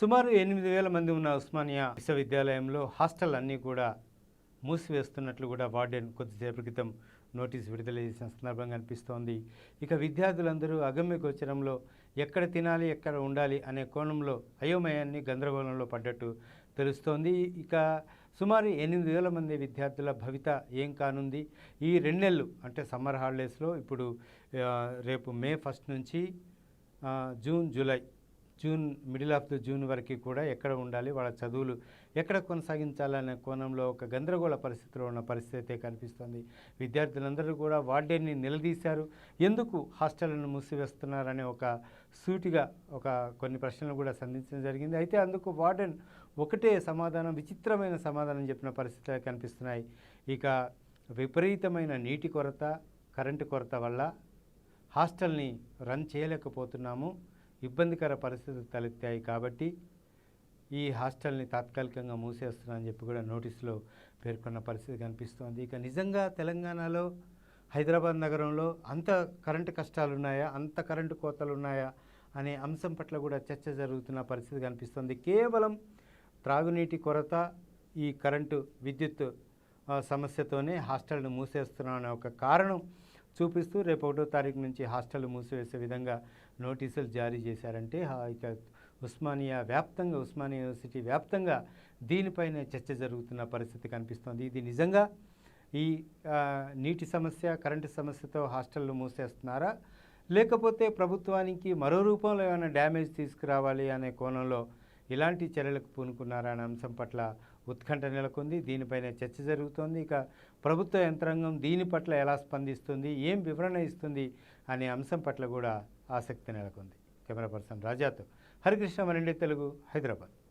సుమారు ఎనిమిది వేల మంది ఉన్న ఉస్మానియా విశ్వవిద్యాలయంలో హాస్టల్ అన్నీ కూడా మూసివేస్తున్నట్లు కూడా వార్డెన్ కొద్దిసేపటి క్రితం నోటీస్ విడుదల చేసిన సందర్భంగా అనిపిస్తోంది. ఇక విద్యార్థులందరూ అగమ్య గోచరంలో ఎక్కడ తినాలి ఎక్కడ ఉండాలి అనే కోణంలో అయోమయాన్ని గందరగోళంలో పడ్డట్టు తెలుస్తోంది. ఇక సుమారు ఎనిమిది వేల మంది విద్యార్థుల భవిత ఏం కానుంది? ఈ రెండు నెలలు అంటే సమ్మర్ హాలిడేస్లో ఇప్పుడు రేపు మే ఫస్ట్ నుంచి June July June middle of the June వరకు కూడా ఎక్కడ ఉండాలి వాళ్ళ చదువులు ఎక్కడ కొనసాగించాలనే కోణంలో ఒక గందరగోళ పరిస్థితిలో ఉన్న పరిస్థితి కనిపిస్తుంది. విద్యార్థులందరూ కూడా వార్డెన్ని నిలదీశారు. ఎందుకు హాస్టళ్ళను మూసివేస్తున్నారనే ఒక సూటిగా ఒక కొన్ని ప్రశ్నలు కూడా సంధించడం జరిగింది. అయితే అందుకు వార్డెన్ ఒకటే సమాధానం విచిత్రమైన సమాధానం చెప్పిన పరిస్థితులు కనిపిస్తున్నాయి. ఇక విపరీతమైన నీటి కొరత కరెంటు కొరత వల్ల హాస్టల్ని రన్ చేయలేకపోతున్నాము. ఇబ్బందికర పరిస్థితులు తలెత్తాయి కాబట్టి ఈ హాస్టల్ని తాత్కాలికంగా మూసేస్తున్నానని చెప్పి కూడా నోటీసులో పేర్కొన్న పరిస్థితి కనిపిస్తోంది. ఇక నిజంగా తెలంగాణలో హైదరాబాద్ నగరంలో అంత కరెంటు కష్టాలు ఉన్నాయా అంత కరెంటు కోతలు ఉన్నాయా అనే అంశం పట్ల కూడా చర్చ జరుగుతున్న పరిస్థితి కనిపిస్తోంది. కేవలం త్రాగునీటి కొరత ఈ కరెంటు విద్యుత్ సమస్యతోనే హాస్టల్ను మూసేస్తున్నాం అనే ఒక కారణం చూపిస్తూ రేపు ఒకటో తారీఖు నుంచి హాస్టల్ మూసివేసే విధంగా నోటీసులు జారీ చేశారంటే ఇక ఉస్మానియా వ్యాప్తంగా ఉస్మానియా యూనివర్సిటీ వ్యాప్తంగా దీనిపైనే చర్చ జరుగుతున్న పరిస్థితి కనిపిస్తోంది. ఇది నిజంగా ఈ నీటి సమస్య కరెంటు సమస్యతో హాస్టళ్ళు మూసేస్తున్నారా? లేకపోతే ప్రభుత్వానికి మరో రూపంలో ఏమైనా డ్యామేజ్ తీసుకురావాలి అనే కోణంలో ఇలాంటి చర్యలకు పూనుకున్నారా అనే అంశం పట్ల ఉత్కంఠ నెలకొంది. దీనిపైన చర్చ జరుగుతోంది. ఇక ప్రభుత్వ యంత్రాంగం దీని పట్ల ఎలా స్పందిస్తుంది? ఏం వివరణ ఇస్తుంది? అనే అంశం పట్ల కూడా ఆసక్తి నెలకొంది. కెమెరా పర్సన్ రాజాతో హరికృష్ణ మరండి తెలుగు హైదరాబాద్.